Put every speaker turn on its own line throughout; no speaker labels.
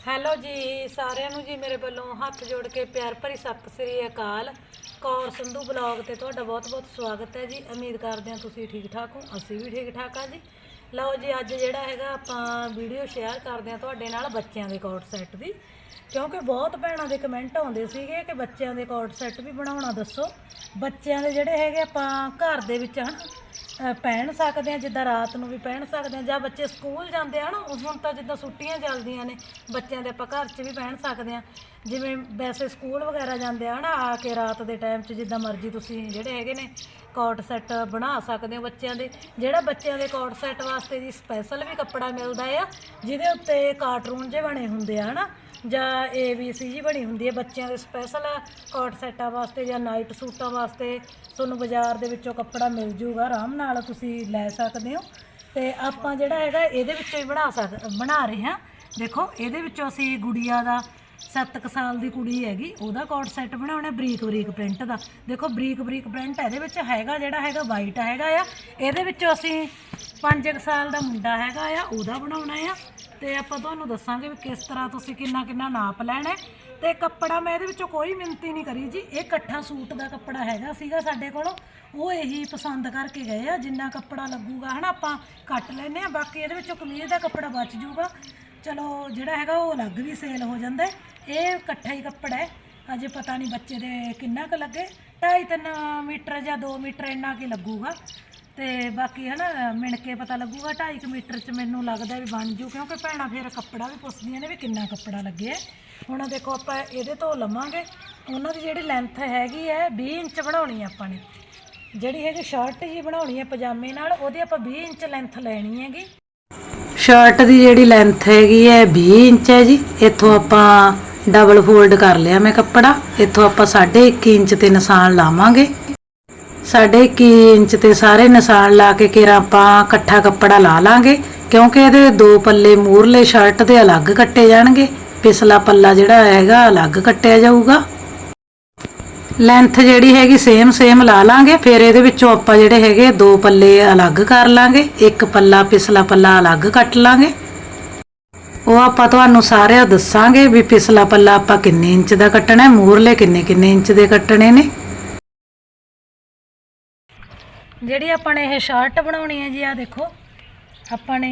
Hello ਜੀ, ਸਾਰਿਆਂ ਨੂੰ ਜੀ ਮੇਰੇ ਵੱਲੋਂ ਹੱਥ ਜੋੜ ਕੇ ਪਿਆਰ ਭਰੀ ਸਤਿ ਸ੍ਰੀ ਅਕਾਲ। ਕੌਰ ਸੰਧੂ ਬਲੌਗ ਤੇ ਤੁਹਾਡਾ ਬਹੁਤ-ਬਹੁਤ ਸਵਾਗਤ ਹੈ ਜੀ। ਉਮੀਦ ਕਰਦੇ ਹਾਂ ਤੁਸੀਂ ਠੀਕ ਠਾਕ ਹੋ, ਅਸੀਂ ਵੀ ਠੀਕ ਠਾਕ ਹਾਂ ਜੀ। ਲਓ ਜੀ, ਅੱਜ ਜਿਹੜਾ ਹੈਗਾ ਆਪਾਂ ਵੀਡੀਓ ਸ਼ੇਅਰ ਕਰਦੇ ਹਾਂ ਤੁਹਾਡੇ ਨਾਲ ਬੱਚਿਆਂ ਦੇ ਕੋਟ ਸੈੱਟ ਦੀ। ਕਿਉਂਕਿ ਬਹੁਤ ਭੈਣਾਂ ਦੇ ਕਮੈਂਟ ਆਉਂਦੇ ਸੀਗੇ ਕਿ ਬੱਚਿਆਂ ਦੇ ਕੋਟ ਸੈੱਟ ਵੀ ਬਣਾਉਣਾ ਦੱਸੋ। ਬੱਚਿਆਂ ਦੇ ਜਿਹੜੇ ਹੈਗੇ ਆਪਾਂ ਘਰ ਦੇ ਵਿੱਚ ਹਨ ਅ, ਪਹਿਨ ਸਕਦੇ ਆ ਜਿੱਦਾਂ ਰਾਤ ਨੂੰ ਵੀ ਪਹਿਨ ਸਕਦੇ ਆ ਜਾਂ ਬੱਚੇ ਸਕੂਲ ਜਾਂਦੇ ਆ ਨਾ ਉਸ ਹੁਣ ਤਾਂ ਜਿੱਦਾਂ ਛੁੱਟੀਆਂ ਚੱਲਦੀਆਂ ਨੇ ਬੱਚਿਆਂ ਦੇ ਆਪਾਂ ਘਰ 'ਚ ਵੀ ਪਹਿਨ ਸਕਦੇ ਆ ਜਿਵੇਂ ਵੈਸੇ ਸਕੂਲ ਵਗੈਰਾ ਜਾਂਦੇ ਆ ਨਾ ਆ ਕੇ ਰਾਤ ਦੇ ਟਾਈਮ 'ਚ ਜਿੱਦਾਂ ਮਰਜ਼ੀ ਤੁਸੀਂ ਜਿਹੜੇ ਹੈਗੇ ਨੇ ਕੋਟ ਸੈੱਟ ਬਣਾ ਸਕਦੇ ਹੋ ਬੱਚਿਆਂ ਦੇ। ਜਿਹੜਾ ਬੱਚਿਆਂ ਦੇ ਕੋਟ ਸੈੱਟ ਵਾਸਤੇ ਜੀ ਸਪੈਸ਼ਲ ਵੀ ਕੱਪੜਾ ਮਿਲਦਾ ਆ ਜਿਹਦੇ ਉੱਤੇ ਕਾਰਟੂਨ ਜੇ ਬਣੇ ਹੁੰਦੇ ਆ ਹਨਾ ਜਾਂ ਏ ਵੀ ਸੀ ਜੀ ਬਣੀ ਹੁੰਦੀ ਹੈ ਬੱਚਿਆਂ ਦੇ ਸਪੈਸ਼ਲ ਕੋਟ ਸੈੱਟਾਂ ਵਾਸਤੇ ਜਾਂ ਨਾਈਟ ਸੂਟਾਂ ਵਾਸਤੇ। ਤੁਹਾਨੂੰ ਬਾਜ਼ਾਰ ਦੇ ਵਿੱਚੋਂ ਕੱਪੜਾ ਮਿਲ ਜੂਗਾ, ਆਰਾਮ ਨਾਲ ਤੁਸੀਂ ਲੈ ਸਕਦੇ ਹੋ। ਤੇ ਆਪਾਂ ਜਿਹੜਾ ਹੈਗਾ, ਇਹਦੇ ਵਿੱਚੋਂ ਹੀ ਬਣਾ ਸਕ, ਬਣਾ ਰਹੇ ਹਾਂ। ਦੇਖੋ, ਇਹਦੇ ਵਿੱਚੋਂ ਅਸੀਂ ਗੁੜੀਆ ਦਾ 7 ਸਾਲ ਦੀ ਕੁੜੀ ਹੈਗੀ, ਉਹਦਾ ਕੋਟ ਸੈੱਟ ਬਣਾਉਣਾ, ਬਰੀਕ ਬਰੀਕ ਪ੍ਰਿੰਟ ਦਾ। ਦੇਖੋ, ਬਰੀਕ ਬਰੀਕ ਪ੍ਰਿੰਟ ਇਹਦੇ ਵਿੱਚ ਹੈਗਾ ਜਿਹੜਾ ਹੈਗਾ ਵਾਈਟ ਹੈਗਾ ਆ। ਇਹਦੇ ਵਿੱਚੋਂ ਅਸੀਂ 5 ਸਾਲ ਦਾ ਮੁੰਡਾ ਹੈਗਾ ਆ, ਉਹਦਾ ਬਣਾਉਣਾ ਆ। ਤੇ ਆਪਾਂ ਤੁਹਾਨੂੰ ਦੱਸਾਂਗੇ ਵੀ ਕਿਸ ਤਰ੍ਹਾਂ ਤੁਸੀਂ ਕਿੰਨਾ ਕਿੰਨਾ ਨਾਪ ਲੈਣਾ ਹੈ। ਤੇ ਕੱਪੜਾ ਮੈਂ ਇਹਦੇ ਵਿੱਚੋਂ ਕੋਈ ਮਿੰਤੀ ਨਹੀਂ ਕਰੀ ਜੀ। ਇਹ ਇਕੱਠਾ ਸੂਟ ਦਾ ਕੱਪੜਾ ਹੈਗਾ ਸੀਗਾ ਸਾਡੇ ਕੋਲ। ਉਹ ਇਹੀ ਪਸੰਦ ਕਰਕੇ ਗਏ ਆ, ਜਿੰਨਾ ਕੱਪੜਾ ਲੱਗੂਗਾ, ਹਨਾ, ਆਪਾਂ ਕੱਟ ਲੈਨੇ ਆ ਬਾਕੀ ਇਹਦੇ ਵਿੱਚੋਂ ਕਮੀਜ਼ ਦਾ ਕੱਪੜਾ ਬਚ ਜੂਗਾ। ਚਲੋ, ਜਿਹੜਾ ਹੈਗਾ ਉਹ ਅਲੱਗ ਵੀ ਸੇਲ ਹੋ ਜਾਂਦਾ ਇਹ ਇਕੱਠਾ ਹੀ ਕੱਪੜਾ ਹੈ। ਅਜੇ ਪਤਾ ਨਹੀਂ ਬੱਚੇ ਦੇ ਕਿੰਨਾ ਕੁ ਲੱਗੇ। 2.5 ਮੀਟਰ ਜਾਂ 2 ਮੀਟਰ ਇੰਨਾ ਕੀ ਲੱਗੂਗਾ। ਤੇ ਬਾਕੀ ਹਨਾ, ਮਿਣ ਕੇ ਪਤਾ ਲੱਗੂਗਾ 2.5 ਮੀਟਰ ਚ ਮੈਨੂੰ ਲੱਗਦਾ ਵੀ ਬਣ ਜੂ, ਕਿਉਂਕਿ ਭੈਣਾਂ ਫਿਰ ਕੱਪੜਾ ਵੀ ਪੁੱਛਦੀਆਂ ਨੇ ਵੀ ਕਿੰਨਾ ਕੱਪੜਾ ਲੱਗਿਆ ਹੁਣ ਦੇਖੋ ਆਪਾਂ ਇਹਦੇ ਤੋਂ ਲਵਾਂਗੇ, ਉਹਨਾਂ ਦੀ ਜਿਹੜੀ ਲੈਂਥ ਹੈਗੀ ਹੈ 20 ਇੰਚ ਬਣਾਉਣੀ ਆਪਾਂ ਨੇ। ਜਿਹੜੀ ਹੈਗੀ ਸ਼ਰਟ ਜੀ ਬਣਾਉਣੀ ਹੈ ਪਜਾਮੇ ਨਾਲ, ਉਹਦੀ ਆਪਾਂ 20 ਇੰਚ ਲੈਂਥ ਲੈਣੀ ਹੈਗੀ। ਸ਼ਰਟ ਦੀ ਜਿਹੜੀ ਲੈਂਥ ਹੈਗੀ ਹੈ 20 ਇੰਚ ਹੈ ਜੀ। ਇੱਥੋਂ ਆਪਾਂ ਡਬਲ ਫੋਲਡ ਕਰ ਲਿਆ ਮੈਂ ਕੱਪੜਾ। ਇੱਥੋਂ ਆਪਾਂ 1.5 ਇੰਚ ਤੇ ਨਿਸ਼ਾਨ ਲਾਵਾਂਗੇ। ਸਾਢੇ 21 ਇੰਚ ਤੇ ਸਾਰੇ ਨਿਸ਼ਾਨ ਲਾ ਕੇ ਕਿਰਾ ਆਪਾਂ ਇਕੱਠਾ ਕੱਪੜਾ ਲਾ ਲਾਂਗੇ, ਕਿਉਂਕਿ ਇਹਦੇ ਦੋ ਪੱਲੇ ਮੂਰਲੇ ਸ਼ਰਟ ਦੇ ਅਲੱਗ ਕੱਟੇ ਜਾਣਗੇ, ਪਿਛਲਾ ਪੱਲਾ ਜਿਹੜਾ ਹੈਗਾ ਅਲੱਗ ਕੱਟਿਆ ਜਾਊਗਾ। ਲੈਂਥ ਜਿਹੜੀ ਹੈਗੀ ਸੇਮ ਸੇਮ ਲਾ ਲਾਂਗੇ, ਫਿਰ ਇਹਦੇ ਵਿੱਚੋਂ ਆਪਾਂ ਜਿਹੜੇ ਹੈਗੇ ਦੋ ਪੱਲੇ ਅਲੱਗ ਕਰ ਲਾਂਗੇ, ਇੱਕ ਪੱਲਾ ਪਿਛਲਾ ਪੱਲਾ ਅਲੱਗ ਕੱਟ ਲਾਂਗੇ। ਉਹ ਆਪਾਂ ਤੁਹਾਨੂੰ ਸਾਰਿਆਂ ਦੱਸਾਂਗੇ ਵੀ ਪਿਛਲਾ ਪੱਲਾ ਆਪਾਂ ਕਿੰਨੇ ਇੰਚ ਦਾ ਕੱਟਣਾ ਹੈ ਮੂਰਲੇ ਕਿੰਨੇ ਕਿੰਨੇ ਇੰਚ ਦੇ ਕੱਟਣੇ ਨੇ। ਜਿਹੜੀ ਆਪਾਂ ਨੇ ਇਹ ਸ਼ਰਟ ਬਣਾਉਣੀ ਹੈ ਜੀ ਆ ਦੇਖੋ। ਆਪਾਂ ਨੇ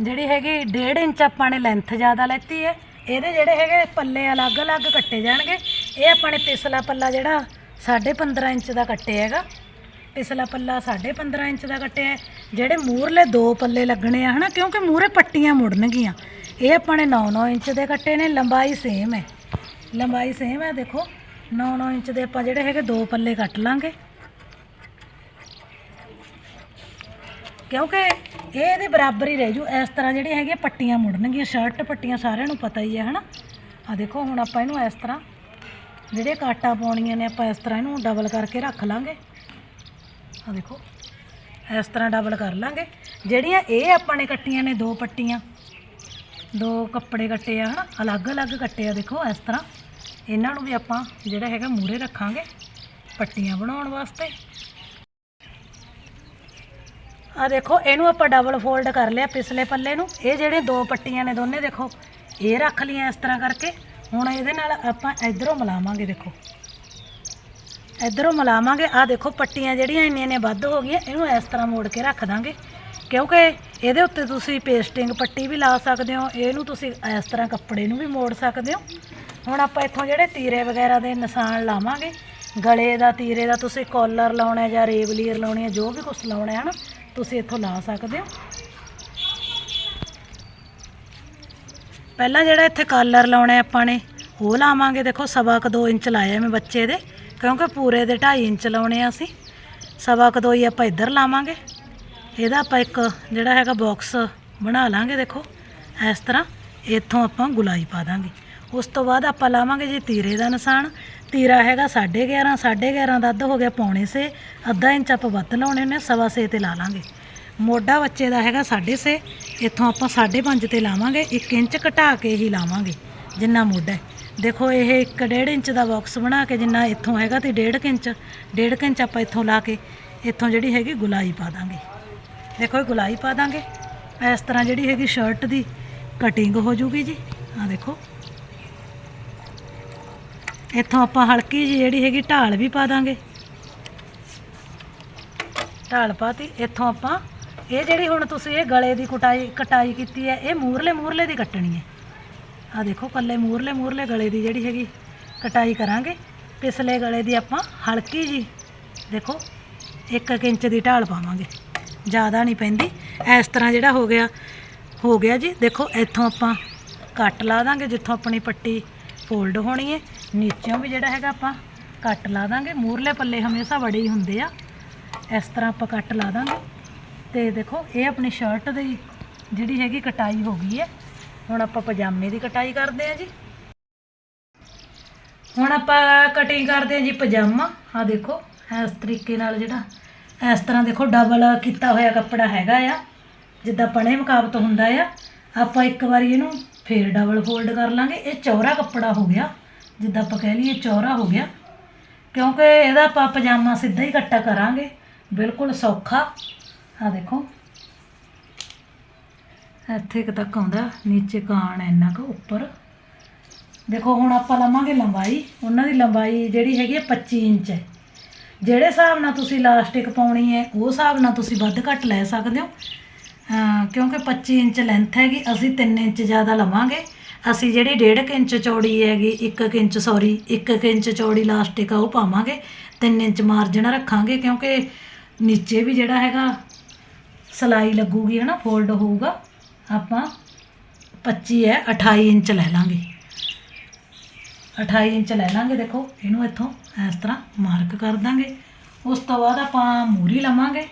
ਜਿਹੜੀ ਹੈਗੀ 1.5 ਇੰਚ ਆਪਾਂ ਨੇ ਲੈਂਥ ਜ਼ਿਆਦਾ ਲੈਤੀ ਹੈ। ਇਹਦੇ ਜਿਹੜੇ ਹੈਗੇ ਪੱਲੇ ਅਲੱਗ-ਅਲੱਗ ਕੱਟੇ ਜਾਣਗੇ। ਇਹ ਆਪਾਂ ਨੇ ਪਿਛਲਾ ਪੱਲਾ ਜਿਹੜਾ 15.5 ਇੰਚ ਦਾ ਕੱਟਿਆ ਹੈਗਾ। ਪਿਛਲਾ ਪੱਲਾ 15.5 ਇੰਚ ਦਾ ਕੱਟਿਆ ਜਿਹੜੇ ਮੂਰਲੇ ਦੋ ਪੱਲੇ ਲੱਗਣੇ ਆ ਹਨਾ, ਕਿਉਂਕਿ ਮੂਹਰੇ ਪੱਟੀਆਂ ਮੁੜਨਗੀਆਂ। ਇਹ ਆਪਾਂ ਨੇ 9-9 ਇੰਚ ਦੇ ਕੱਟੇ ਨੇ, ਲੰਬਾਈ ਸੇਮ ਹੈ। ਲੰਬਾਈ ਸੇਮ ਹੈ, ਦੇਖੋ। 9-9 ਇੰਚ ਦੇ ਆਪਾਂ ਜਿਹੜੇ ਹੈਗੇ ਦੋ ਪੱਲੇ ਕੱਟ ਲਾਂਗੇ। ਕਿਉਂਕਿ ਇਹ ਇਹਦੇ ਬਰਾਬਰ ਹੀ ਰਹਿ ਜੂ। ਇਸ ਤਰ੍ਹਾਂ ਜਿਹੜੇ ਹੈਗੇ ਪੱਟੀਆਂ ਮੁੜਨਗੀਆਂ। ਸ਼ਰਟ ਪੱਟੀਆਂ ਸਾਰਿਆਂ ਨੂੰ ਪਤਾ ਹੀ ਹੈ, ਹਨਾ? ਆ ਦੇਖੋ, ਹੁਣ ਆਪਾਂ ਇਹਨੂੰ ਇਸ ਤਰ੍ਹਾਂ ਜਿਹੜੇ ਕਾਟਾ ਪਾਉਣੀਆਂ ਨੇ, ਆਪਾਂ ਇਸ ਤਰ੍ਹਾਂ ਇਹਨੂੰ ਡਬਲ ਕਰਕੇ ਰੱਖ ਲਾਂਗੇ। ਆ ਦੇਖੋ, ਇਸ ਤਰ੍ਹਾਂ ਡਬਲ ਕਰ ਲਾਂਗੇ। ਜਿਹੜੀਆਂ ਇਹ ਆਪਾਂ ਨੇ ਕੱਟੀਆਂ ਨੇ ਦੋ ਪੱਟੀਆਂ, ਦੋ ਕੱਪੜੇ ਕੱਟੇ ਆ, ਹਨਾ? ਅਲੱਗ-ਅਲੱਗ ਕੱਟੇ ਆ, ਦੇਖੋ, ਇਸ ਤਰ੍ਹਾਂ। ਇਹਨਾਂ ਨੂੰ ਵੀ ਆਪਾਂ ਜਿਹੜਾ ਹੈਗਾ ਮੂਰੇ ਰੱਖਾਂਗੇ ਪੱਟੀਆਂ ਬਣਾਉਣ ਵਾਸਤੇ। ਆ ਦੇਖੋ, ਇਹਨੂੰ ਆਪਾਂ ਡਬਲ ਫੋਲਡ ਕਰ ਲਿਆ ਪਿਛਲੇ ਪੱਲੇ ਨੂੰ। ਇਹ ਜਿਹੜੇ ਦੋ ਪੱਟੀਆਂ ਨੇ ਦੋਨੇ, ਦੇਖੋ, ਇਹ ਰੱਖ ਲਈਆਂ ਇਸ ਤਰ੍ਹਾਂ ਕਰਕੇ। ਹੁਣ ਇਹਦੇ ਨਾਲ ਆਪਾਂ ਇਧਰੋਂ ਮਿਲਾਵਾਂਗੇ, ਦੇਖੋ। ਇਧਰੋਂ ਮਿਲਾਵਾਂਗੇ। ਆ ਦੇਖੋ, ਪੱਟੀਆਂ ਜਿਹੜੀਆਂ ਇੰਨੀਆਂ ਨੇ ਵੱਧ ਹੋ ਗਈਆਂ, ਇਹਨੂੰ ਇਸ ਤਰ੍ਹਾਂ ਮੋੜ ਕੇ ਰੱਖ ਦਾਂਗੇ। ਕਿਉਂਕਿ ਇਹਦੇ ਉੱਤੇ ਤੁਸੀਂ ਪੇਸਟਿੰਗ ਪੱਟੀ ਵੀ ਲਾ ਸਕਦੇ ਹੋ, ਇਹਨੂੰ ਤੁਸੀਂ ਇਸ ਤਰ੍ਹਾਂ ਕੱਪੜੇ ਨੂੰ ਵੀ ਮੋੜ ਸਕਦੇ ਹੋ। ਹੁਣ ਆਪਾਂ ਇੱਥੋਂ ਜਿਹੜੇ ਤੀਰੇ ਵਗੈਰਾ ਦੇ ਨਿਸ਼ਾਨ ਲਾਵਾਂਗੇ, ਗਲੇ ਦਾ ਤੀਰੇ ਦਾ ਤੁਸੀਂ ਕਾਲਰ ਲਾਉਣਾ ਜਾਂ ਰੇਵਲੀਅਰ ਲਾਉਣੀ ਹੈ, ਜੋ ਵੀ ਕੁਝ ਲਾਉਣਾ ਹੈ ਨਾ, ਤੁਸੀਂ ਇੱਥੋਂ ਲਾ ਸਕਦੇ ਹੋ। ਪਹਿਲਾਂ ਜਿਹੜਾ ਇੱਥੇ ਕਾਲਰ ਲਾਉਣਾ ਆਪਾਂ ਨੇ, ਉਹ ਲਾਵਾਂਗੇ। ਦੇਖੋ, ਸਵਾ ਕੁ 2 ਇੰਚ ਲਾਇਆ ਮੈਂ ਬੱਚੇ ਦੇ, ਕਿਉਂਕਿ ਪੂਰੇ ਦੇ 2.5 ਇੰਚ ਲਾਉਣੇ ਆ ਅਸੀਂ। ਸਵਾ ਕੁ ਦੋ ਹੀ ਆਪਾਂ ਇੱਧਰ ਲਾਵਾਂਗੇ। ਇਹਦਾ ਆਪਾਂ ਇੱਕ ਜਿਹੜਾ ਹੈਗਾ ਬਾਕਸ ਬਣਾ ਲਾਂਗੇ, ਦੇਖੋ, ਇਸ ਤਰ੍ਹਾਂ। ਇੱਥੋਂ ਆਪਾਂ ਗੁਲਾਈ ਪਾ ਦਾਂਗੇ। ਉਸ ਤੋਂ ਬਾਅਦ ਆਪਾਂ ਲਾਵਾਂਗੇ ਜੀ ਤੀਰੇ ਦਾ ਨਿਸ਼ਾਨ। ਤੀਰਾ ਹੈਗਾ 11.5 11.5 ਦਾ ਅੱਧ ਹੋ ਗਿਆ ਪੌਣੇ ਸੇ ਅੱਧਾ ਇੰਚ ਆਪਾਂ ਵੱਧ ਲਾਉਣੇ ਨੇ, ਸਵਾ ਸੇ ਤੇ ਲਾ ਲਾਂਗੇ। ਮੋਢਾ ਬੱਚੇ ਦਾ ਹੈਗਾ 6.5 ਇੱਥੋਂ ਆਪਾਂ 5.5 ਤੇ ਲਾਵਾਂਗੇ। 1 ਇੰਚ ਘਟਾ ਕੇ ਹੀ ਲਾਵਾਂਗੇ, ਜਿੰਨਾ ਮੋਢਾ ਦੇਖੋ ਇਹ 1.5 ਇੰਚ ਦਾ ਬਾਕਸ ਬਣਾ ਕੇ ਜਿੰਨਾ ਇੱਥੋਂ ਹੈਗਾ ਤੇ 1.5 ਇੰਚ 1.5 ਇੰਚ ਆਪਾਂ ਇੱਥੋਂ ਲਾ ਕੇ ਇੱਥੋਂ ਜਿਹੜੀ ਹੈਗੀ ਗੁਲਾਈ ਪਾ ਦਾਂਗੇ। ਦੇਖੋ ਇਹ ਗੁਲਾਈ ਪਾ ਦਾਂਗੇ। ਇਸ ਤਰ੍ਹਾਂ ਜਿਹੜੀ ਹੈਗੀ ਸ਼ਰਟ ਦੀ ਕਟਿੰਗ ਹੋ ਜੂਗੀ ਜੀ। ਆ ਦੇਖੋ। ਇੱਥੋਂ ਆਪਾਂ ਹਲਕੀ ਜਿਹੀ ਜਿਹੜੀ ਹੈਗੀ ਢਾਲ ਵੀ ਪਾ ਦਾਂਗੇ। ਢਾਲ ਪਾਤੀ, ਇੱਥੋਂ ਆਪਾਂ ਇਹ ਜਿਹੜੀ ਹੁਣ ਤੁਸੀਂ ਇਹ ਗਲੇ ਦੀ ਕਟਾਈ ਕਟਾਈ ਕੀਤੀ ਹੈ, ਇਹ ਮੂਰਲੇ ਮੂਰਲੇ ਦੀ ਕੱਟਣੀ ਹੈ। ਆ ਦੇਖੋ ਕੱਲੇ ਮੂਰਲੇ ਮੂਰਲੇ ਗਲੇ ਦੀ ਜਿਹੜੀ ਹੈਗੀ ਕਟਾਈ ਕਰਾਂਗੇ। ਪਿਛਲੇ ਗਲੇ ਦੀ ਆਪਾਂ ਹਲਕੀ ਜੀ ਦੇਖੋ 1 ਇੰਚ ਦੀ ਢਾਲ ਪਾਵਾਂਗੇ। ਜ਼ਿਆਦਾ ਨਹੀਂ ਪੈਂਦੀ। ਇਸ ਤਰ੍ਹਾਂ ਜਿਹੜਾ ਹੋ ਗਿਆ ਹੋ ਗਿਆ ਜੀ। ਦੇਖੋ ਇੱਥੋਂ ਆਪਾਂ ਕੱਟ ਲਾ ਦਾਂਗੇ, ਜਿੱਥੋਂ ਆਪਣੀ ਪੱਟੀ ਫੋਲਡ ਹੋਣੀ ਹੈ। ਨੀਚੋਂ ਵੀ ਜਿਹੜਾ ਹੈਗਾ ਆਪਾਂ ਕੱਟ ਲਾ ਦਾਂਗੇ। ਮੂਰਲੇ ਪੱਲੇ ਹਮੇਸ਼ਾ ਬੜੇ ਹੀ ਹੁੰਦੇ ਆ। ਇਸ ਤਰ੍ਹਾਂ ਆਪਾਂ ਕੱਟ ਲਾ ਦਾਂਗੇ। ਤੇ ਦੇਖੋ, ਇਹ ਆਪਣੀ ਸ਼ਰਟ ਦੀ ਜਿਹੜੀ ਹੈਗੀ ਕਟਾਈ ਹੋ ਗਈ ਹੈ। ਹੁਣ ਆਪਾਂ ਪਜਾਮੇ ਦੀ ਕਟਾਈ ਕਰਦੇ ਹਾਂ ਜੀ। ਹੁਣ ਆਪਾਂ ਕਟਿੰਗ ਕਰਦੇ ਹਾਂ ਜੀ ਪਜਾਮਾ। ਆ ਦੇਖੋ, ਇਸ ਤਰੀਕੇ ਨਾਲ ਜਿਹੜਾ ਇਸ ਤਰ੍ਹਾਂ ਦੇਖੋ ਡਬਲ ਕੀਤਾ ਹੋਇਆ ਕੱਪੜਾ ਹੈਗਾ ਆ। ਜਿੱਦਾਂ ਪਣੇ ਮੁਕਾਬਤ ਹੁੰਦਾ ਆ। ਆਪਾਂ ਇੱਕ ਵਾਰੀ ਇਹਨੂੰ ਫੇਰ ਡਬਲ ਫੋਲਡ ਕਰ ਲਾਂਗੇ। ਇਹ ਚੌੜਾ ਕੱਪੜਾ ਹੋ ਗਿਆ। ਜਿੱਦਾਂ ਆਪਾਂ ਕਹਿ ਲਈਏ ਚੌਰਾ ਹੋ ਗਿਆ। ਕਿਉਂਕਿ ਇਹਦਾ ਆਪਾਂ ਪਜਾਮਾ ਸਿੱਧਾ ਹੀ ਕੱਟਾ ਕਰਾਂਗੇ। ਬਿਲਕੁਲ ਸੌਖਾ। ਆ ਦੇਖੋ। ਇੱਥੇ ਕੁ ਤੱਕ ਆਉਂਦਾ, ਨੀਚੇ ਕਾਣ ਇੰਨਾ ਕੁ ਉੱਪਰ। ਦੇਖੋ, ਹੁਣ ਆਪਾਂ ਲਵਾਂਗੇ ਲੰਬਾਈ। ਉਹਨਾਂ ਦੀ ਲੰਬਾਈ ਜਿਹੜੀ ਹੈਗੀ ਹੈ 25 ਇੰਚ ਹੈ। ਜਿਹੜੇ ਹਿਸਾਬ ਨਾਲ ਤੁਸੀਂ ਇਲਾਸਟਿਕ ਪਾਉਣੀ ਹੈ, ਉਹ ਹਿਸਾਬ ਨਾਲ ਤੁਸੀਂ ਵੱਧ ਘੱਟ ਲੈ ਸਕਦੇ ਹੋ। ਕਿਉਂਕਿ 25 ਇੰਚ ਲੈਂਥ ਹੈਗੀ, ਅਸੀਂ 3 ਇੰਚ ਜ਼ਿਆਦਾ ਲਵਾਂਗੇ। ਅਸੀਂ ਜਿਹੜੀ 1.5 ਇੰਚ ਚੌੜੀ ਹੈਗੀ 1 ਇੰਚ ਸੌਰੀ 1 ਇੰਚ ਚੌੜੀ ਲਾਸਟਿਕ ਆ, ਉਹ ਪਾਵਾਂਗੇ। 3 ਇੰਚ ਮਾਰਜਨ ਰੱਖਾਂਗੇ, ਕਿਉਂਕਿ ਨੀਚੇ ਵੀ ਜਿਹੜਾ ਹੈਗਾ, ਸਲਾਈ ਲੱਗੂਗੀ, ਹਨਾ ਫੋਲਡ ਹੋਊਗਾ। ਆਪਾਂ 25 ਹੈ 28 ਇੰਚ ਲੈ ਲਾਂਗੇ। 28 ਇੰਚ ਲੈ ਲਾਂਗੇ, ਦੇਖੋ, ਇਹਨੂੰ ਇੱਥੋਂ ਇਸ ਤਰ੍ਹਾਂ ਮਾਰਕ ਕਰ ਦਾਂਗੇ। ਉਸ ਤੋਂ ਬਾਅਦ ਆਪਾਂ ਮੂਰੀ ਲਵਾਂਗੇ।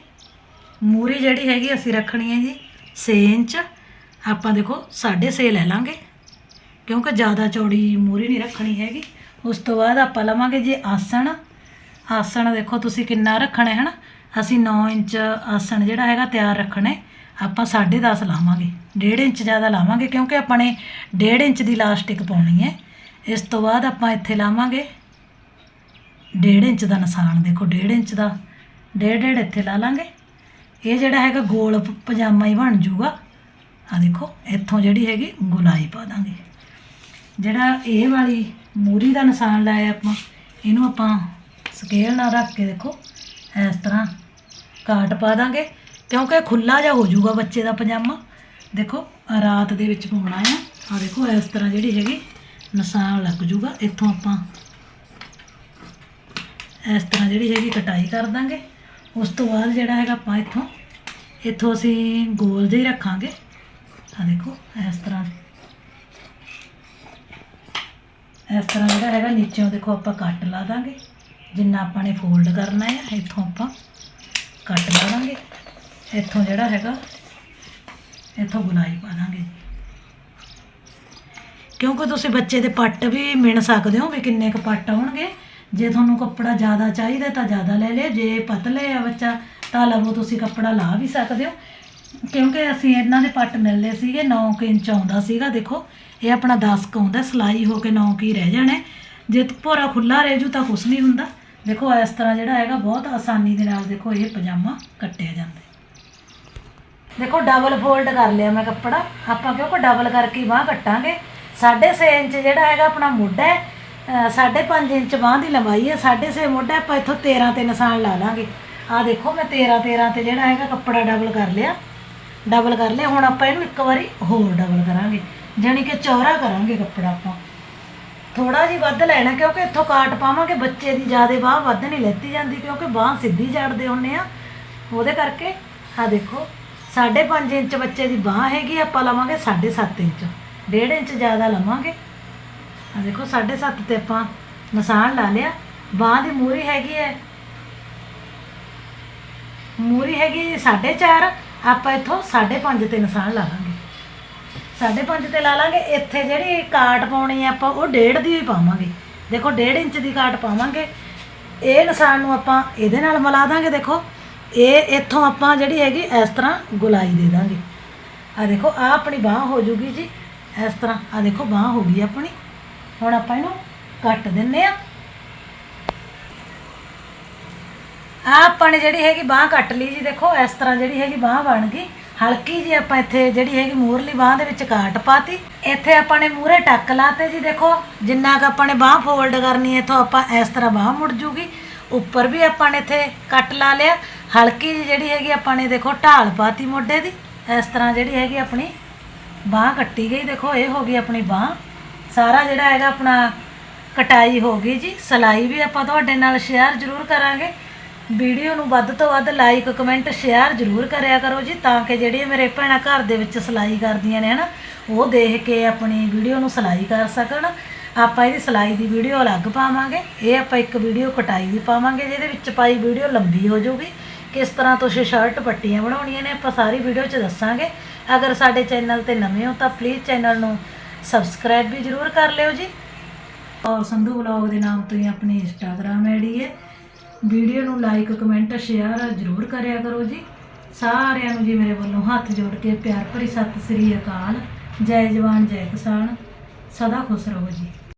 ਮੂਰੀ ਜਿਹੜੀ ਹੈਗੀ, ਅਸੀਂ ਰੱਖਣੀ ਹੈ ਜੀ 6 ਇੰਚ। ਆਪਾਂ ਦੇਖੋ 6.5 ਲੈ ਲਾਂਗੇ। ਕਿਉਂਕਿ ਜ਼ਿਆਦਾ ਚੌੜੀ ਮੂਰੀ ਨਹੀਂ ਰੱਖਣੀ ਹੈਗੀ। ਉਸ ਤੋਂ ਬਾਅਦ ਆਪਾਂ ਲਵਾਂਗੇ ਜੀ ਆਸਣ। ਆਸਣ ਦੇਖੋ ਤੁਸੀਂ ਕਿੰਨਾ ਰੱਖਣਾ ਹੈ ਹਨਾ ਅਸੀਂ 9 ਇੰਚ ਆਸਣ ਜਿਹੜਾ ਹੈਗਾ ਤਿਆਰ ਰੱਖਣਾ ਹੈ। ਆਪਾਂ 10.5 ਲਾਵਾਂਗੇ। 1.5 ਇੰਚ ਜ਼ਿਆਦਾ ਲਾਵਾਂਗੇ ਕਿਉਂਕਿ ਆਪਾਂ ਨੇ 1.5 ਇੰਚ ਦੀ ਲਾਸਟਿਕ ਪਾਉਣੀ ਹੈ। ਇਸ ਤੋਂ ਬਾਅਦ ਆਪਾਂ ਇੱਥੇ ਲਾਵਾਂਗੇ 1.5 ਇੰਚ ਦਾ ਨਿਸ਼ਾਨ। ਦੇਖੋ 1.5 ਇੰਚ ਦਾ 1.5 ਇੱਥੇ ਲਾ ਲਾਂਗੇ। ਇਹ ਜਿਹੜਾ ਹੈਗਾ ਗੋਲ ਪਜਾਮਾ ਹੀ ਬਣ ਜਾਊਗਾ। ਆ ਦੇਖੋ, ਇੱਥੋਂ ਜਿਹੜੀ ਹੈਗੀ ਗੁਲਾਈ ਪਾ ਦਾਂਗੇ। ਜਿਹੜਾ ਇਹ ਵਾਲੀ ਮੂਰੀ ਦਾ ਨਿਸ਼ਾਨ ਲਾਇਆ ਆਪਾਂ, ਇਹਨੂੰ ਆਪਾਂ ਸਕੇਲ ਨਾਲ ਰੱਖ ਕੇ ਦੇਖੋ, ਇਸ ਤਰ੍ਹਾਂ ਕਾਟ ਪਾ ਦਾਂਗੇ, ਕਿਉਂਕਿ ਖੁੱਲਾ ਜਿਹਾ ਹੋ ਜਾਊਗਾ ਬੱਚੇ ਦਾ ਪਜਾਮਾ। ਦੇਖੋ ਰਾਤ ਦੇ ਵਿੱਚ ਪਾਉਣਾ ਆ। ਆ ਦੇਖੋ, ਇਸ ਤਰ੍ਹਾਂ ਜਿਹੜੀ ਹੈਗੀ ਨਿਸ਼ਾਨ ਲੱਗ ਜਾਊਗਾ। ਇੱਥੋਂ ਆਪਾਂ ਇਸ ਤਰ੍ਹਾਂ ਜਿਹੜੀ ਹੈਗੀ ਕਟਾਈ ਕਰ ਦਾਂਗੇ। ਉਸ ਤੋਂ ਬਾਅਦ ਜਿਹੜਾ ਹੈਗਾ ਆਪਾਂ ਇੱਥੋਂ ਇੱਥੋਂ ਅਸੀਂ ਗੋਲ ਜਿਹਾ ਹੀ ਰੱਖਾਂਗੇ। ਆ ਦੇਖੋ, ਇਸ ਤਰ੍ਹਾਂ ਇਸ ਤਰ੍ਹਾਂ ਜਿਹੜਾ ਹੈਗਾ, ਨੀਚੋਂ ਦੇਖੋ ਆਪਾਂ ਕੱਟ ਲਾ ਦਾਂਗੇ। ਜਿੰਨਾ ਆਪਾਂ ਨੇ ਫੋਲਡ ਕਰਨਾ ਹੈ ਇੱਥੋਂ ਆਪਾਂ ਕੱਟ ਲਾ ਦਾਂਗੇ। ਇੱਥੋਂ ਜਿਹੜਾ ਹੈਗਾ, ਇੱਥੋਂ ਗੁਲਾਈ ਪਾ ਦਾਂਗੇ। ਕਿਉਂਕਿ ਤੁਸੀਂ ਬੱਚੇ ਦੇ ਪੱਟ ਵੀ ਮਿਣ ਸਕਦੇ ਹੋ ਵੀ ਕਿੰਨੇ ਕੁ ਪੱਟ ਆਉਣਗੇ। ਜੇ ਤੁਹਾਨੂੰ ਕੱਪੜਾ ਜ਼ਿਆਦਾ ਚਾਹੀਦਾ ਤਾਂ ਜ਼ਿਆਦਾ ਲੈ ਲਿਓ। ਜੇ ਪਤਲੇ ਆ ਬੱਚਾ, ਤਾਂ ਲਵੋ ਤੁਸੀਂ ਕੱਪੜਾ ਲਾ ਵੀ ਸਕਦੇ ਹੋ। ਕਿਉਂਕਿ ਅਸੀਂ ਇਹਨਾਂ ਦੇ ਪੱਟ ਮਿਲਦੇ ਸੀਗੇ 9 ਇੰਚ ਆਉਂਦਾ ਸੀਗਾ, ਦੇਖੋ। ਇਹ ਆਪਣਾ 10 ਕੁ ਹੁੰਦਾ ਸਲਾਈ ਹੋ ਕੇ 9 ਕੀ ਰਹਿ ਜਾਣਾ ਜੇ ਭੋਰਾ ਖੁੱਲਾ ਰਹਿ ਜੂ ਤਾਂ ਕੁਛ ਨਹੀਂ ਹੁੰਦਾ। ਦੇਖੋ, ਇਸ ਤਰ੍ਹਾਂ ਜਿਹੜਾ ਹੈਗਾ, ਬਹੁਤ ਆਸਾਨੀ ਦੇ ਨਾਲ ਦੇਖੋ, ਇਹ ਪਜਾਮਾ ਕੱਟਿਆ ਜਾਂਦਾ ਦੇਖੋ ਡਬਲ ਫੋਲਡ ਕਰ ਲਿਆ ਮੈਂ ਕੱਪੜਾ। ਆਪਾਂ ਕਿਉਂਕਿ ਡਬਲ ਕਰਕੇ ਬਾਹ ਕੱਟਾਂਗੇ। 6.5 ਇੰਚ ਜਿਹੜਾ ਹੈਗਾ, ਆਪਣਾ ਮੋਢਾ ਹੈ। ਅਹ 5.5 ਇੰਚ ਬਾਹ ਦੀ ਲੰਬਾਈ ਹੈ। 6.5 ਮੋਢਾ ਆਪਾਂ ਇੱਥੋਂ 13 ਤੇ ਨਿਸ਼ਾਨ ਲਾ ਲਾਂਗੇ। ਆ ਦੇਖੋ, ਮੈਂ 13 13 ਤੇ ਜਿਹੜਾ ਹੈਗਾ, ਕੱਪੜਾ ਡਬਲ ਕਰ ਲਿਆ। ਡਬਲ ਕਰ ਲਿਆ। ਹੁਣ ਆਪਾਂ ਇਹਨੂੰ ਇੱਕ ਵਾਰੀ ਹੋਰ ਡਬਲ ਕਰਾਂਗੇ। ਜਾਣੀ ਕਿ ਚੌੜਾ ਕਰਾਂਗੇ ਕੱਪੜਾ ਆਪਾਂ। ਥੋੜਾ ਜਿਹਾ ਵੱਧ ਲੈਣਾ, ਕਿਉਂਕਿ ਇੱਥੋਂ ਕਾਟ ਪਾਵਾਂਗੇ, ਬੱਚੇ ਦੀ ਜ਼ਿਆਦਾ ਬਾਹ ਵੱਧ ਨਹੀਂ ਲੈਤੀ ਜਾਂਦੀ, ਕਿਉਂਕਿ ਬਾਹ ਸਿੱਧੀ ਜੜਦੇ ਹੁੰਨੇ ਆ। ਉਹਦੇ ਕਰਕੇ ਆ ਦੇਖੋ 5.5 ਇੰਚ ਬੱਚੇ ਦੀ ਬਾਹ ਹੈਗੀ, ਆਪਾਂ ਲਵਾਂਗੇ 7.5 ਇੰਚ। 1.5 ਇੰਚ ਜ਼ਿਆਦਾ ਲਵਾਂਗੇ। ਆ ਦੇਖੋ 7.5 ਤੇ ਆਪਾਂ ਨਿਸ਼ਾਨ ਲਾ ਲਿਆ। ਬਾਹ ਦੀ ਮੂਰੀ ਹੈਗੀ ਹੈ ਮੂਰੀ ਹੈਗੀ 4.5 ਆਪਾਂ ਇੱਥੋਂ 5.5 ਤੇ ਨਿਸ਼ਾਨ ਲਾ ਲਾਂਗੇ 5.5 ਤੇ ਲਾ ਲਾਂਗੇ, ਇੱਥੇ ਜਿਹੜੀ ਕਾਟ ਪਾਉਣੀ ਆ ਆਪਾਂ, ਉਹ ਡੇਢ ਦੀ ਹੀ ਪਾਵਾਂਗੇ। ਦੇਖੋ 1.5 ਇੰਚ ਦੀ ਕਾਟ ਪਾਵਾਂਗੇ। ਇਹ ਨਿਸ਼ਾਨ ਨੂੰ ਆਪਾਂ ਇਹਦੇ ਨਾਲ ਮਿਲਾ ਦਾਂਗੇ, ਦੇਖੋ। ਇਹ ਇੱਥੋਂ ਆਪਾਂ ਜਿਹੜੀ ਹੈਗੀ, ਇਸ ਤਰ੍ਹਾਂ ਗੁਲਾਈ ਦੇ ਦਾਂਗੇ। ਆ ਦੇਖੋ ਆ ਆਪਣੀ ਬਾਹ ਹੋ ਜੂਗੀ ਜੀ, ਇਸ ਤਰ੍ਹਾਂ। ਆ ਦੇਖੋ, ਬਾਹ ਹੋ ਗਈ ਆਪਣੀ। ਹੁਣ ਆਪਾਂ ਇਹਨੂੰ ਕੱਟ ਦਿੰਨੇ ਆ। ਆ ਆਪਾਂ ਨੇ ਜਿਹੜੀ ਹੈਗੀ, ਬਾਹ ਕੱਟ ਲਈ ਜੀ, ਦੇਖੋ। ਇਸ ਤਰ੍ਹਾਂ ਜਿਹੜੀ ਹੈਗੀ, ਬਾਹ ਬਣ ਗਈ। ਹਲਕੀ ਜੀ ਆਪਾਂ ਇੱਥੇ ਜਿਹੜੀ ਹੈਗੀ ਮੂਰਲੀ ਬਾਹ ਦੇ ਵਿੱਚ ਕਾਟ ਪਾਤੀ। ਇੱਥੇ ਆਪਾਂ ਨੇ ਮੂਰੇ ਟੱਕ ਲਾਤੇ ਜੀ, ਦੇਖੋ। ਜਿੰਨਾ ਕ ਆਪਾਂ ਨੇ ਬਾਹ ਫੋਲਡ ਕਰਨੀ ਹੈ, ਇੱਥੋਂ ਆਪਾਂ ਇਸ ਤਰ੍ਹਾਂ ਬਾਹ ਮੁੜ ਜੂਗੀ। ਉੱਪਰ ਵੀ ਆਪਾਂ ਨੇ ਇੱਥੇ ਕੱਟ ਲਾ ਲਿਆ। ਹਲਕੀ ਜੀ ਜਿਹੜੀ ਹੈਗੀ ਆਪਾਂ ਨੇ, ਦੇਖੋ, ਢਾਲ ਪਾਤੀ ਮੋਢੇ ਦੀ। ਇਸ ਤਰ੍ਹਾਂ ਜਿਹੜੀ ਹੈਗੀ ਆਪਣੀ ਬਾਹ ਕੱਟੀ ਗਈ। ਦੇਖੋ, ਇਹ ਹੋ ਗਈ ਆਪਣੀ ਬਾਹ। ਸਾਰਾ ਜਿਹੜਾ ਹੈਗਾ ਆਪਣਾ ਕਟਾਈ ਹੋ ਗਈ ਜੀ। ਸਲਾਈ ਵੀ ਆਪਾਂ ਤੁਹਾਡੇ ਨਾਲ ਸ਼ੇਅਰ ਜ਼ਰੂਰ ਕਰਾਂਗੇ। ਵੀਡੀਓ ਨੂੰ ਵੱਧ ਤੋਂ ਵੱਧ ਲਾਈਕ ਕਮੈਂਟ ਸ਼ੇਅਰ ਜ਼ਰੂਰ ਕਰਿਆ ਕਰੋ ਜੀ, ਤਾਂ ਕਿ ਜਿਹੜੀਆਂ ਮੇਰੇ ਭੈਣਾਂ ਘਰ ਦੇ ਵਿੱਚ ਸਿਲਾਈ ਕਰਦੀਆਂ ਨੇ ਹਨਾ, ਉਹ ਦੇਖ ਕੇ ਆਪਣੀ ਵੀਡੀਓ ਨੂੰ ਸਿਲਾਈ ਕਰ ਸਕਣ। ਆਪਾਂ ਇਹਦੀ ਸਿਲਾਈ ਦੀ ਵੀਡੀਓ ਅਲੱਗ ਪਾਵਾਂਗੇ, ਇਹ ਆਪਾਂ ਇੱਕ ਵੀਡੀਓ ਕਟਾਈ ਦੀ ਪਾਵਾਂਗੇ, ਜਿਹਦੇ ਵਿੱਚ ਪਾਈ ਵੀਡੀਓ ਲੰਬੀ ਹੋ ਜਾਊਗੀ। ਕਿਸ ਤਰ੍ਹਾਂ ਤੁਸੀਂ ਸ਼ਰਟ ਪੱਟੀਆਂ ਬਣਾਉਣੀਆਂ ਨੇ, ਆਪਾਂ ਸਾਰੀ ਵੀਡੀਓ 'ਚ ਦੱਸਾਂਗੇ। ਅਗਰ ਸਾਡੇ ਚੈਨਲ ਤੇ ਨਵੇਂ ਹੋ ਤਾਂ ਪਲੀਜ਼ ਚੈਨਲ ਨੂੰ ਸਬਸਕ੍ਰਾਈਬ ਵੀ ਜ਼ਰੂਰ ਕਰ ਲਿਓ ਜੀ। ਔਰ ਸੰਧੂ ਵਲੌਗ ਦੇ ਨਾਮ ਤੋਂ ਹੀ ਆਪਣੀ ਇੰਸਟਾਗ੍ਰam ਆਈਡੀ ਹੈ। ਵੀਡੀਓ ਨੂੰ ਲਾਈਕ ਕਮੈਂਟ ਸ਼ੇਅਰ ਜ਼ਰੂਰ ਕਰਿਆ ਕਰੋ ਜੀ। ਸਾਰਿਆਂ ਨੂੰ ਜੀ ਮੇਰੇ ਵੱਲੋਂ ਹੱਥ ਜੋੜ ਕੇ ਪਿਆਰ ਭਰੀ ਸਤਿ ਸ੍ਰੀ ਅਕਾਲ। ਜੈ ਜਵਾਨ, ਜੈ ਕਿਸਾਨ। ਸਦਾ ਖੁਸ਼ ਰਹੋ ਜੀ।